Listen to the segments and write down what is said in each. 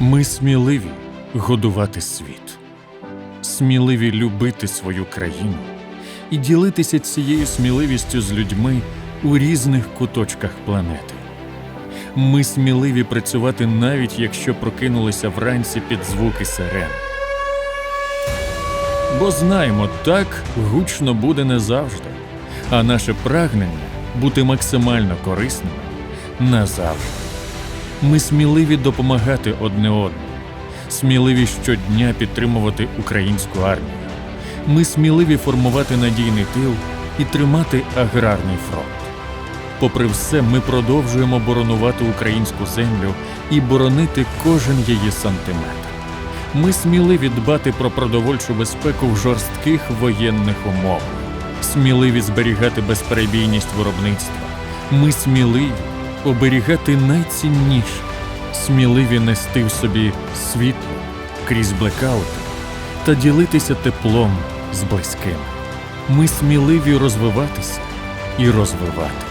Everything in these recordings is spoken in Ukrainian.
Ми сміливі годувати світ, сміливі любити свою країну і ділитися цією сміливістю з людьми у різних куточках планети. Ми сміливі працювати навіть якщо прокинулися вранці під звуки сирен. Бо знаємо, так гучно буде не завжди, а наше прагнення бути максимально корисними назавжди. Ми сміливі допомагати одне одному, сміливі щодня підтримувати українську армію. Ми сміливі формувати надійний тил і тримати аграрний фронт. Попри все, ми продовжуємо боронувати українську землю і боронити кожен її сантиметр. Ми сміливі дбати про продовольчу безпеку в жорстких воєнних умовах, сміливі зберігати безперебійність виробництва. Ми сміливі оберігати найцінніше, сміливі нести в собі світло крізь блекаути та ділитися теплом з близькими. Ми сміливі розвиватися і розвивати.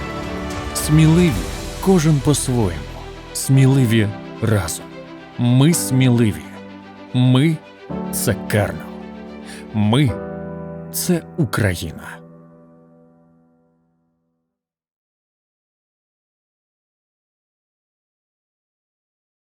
Сміливі кожен по-своєму, сміливі разом. Ми сміливі. Ми це Кернел. Ми це Україна.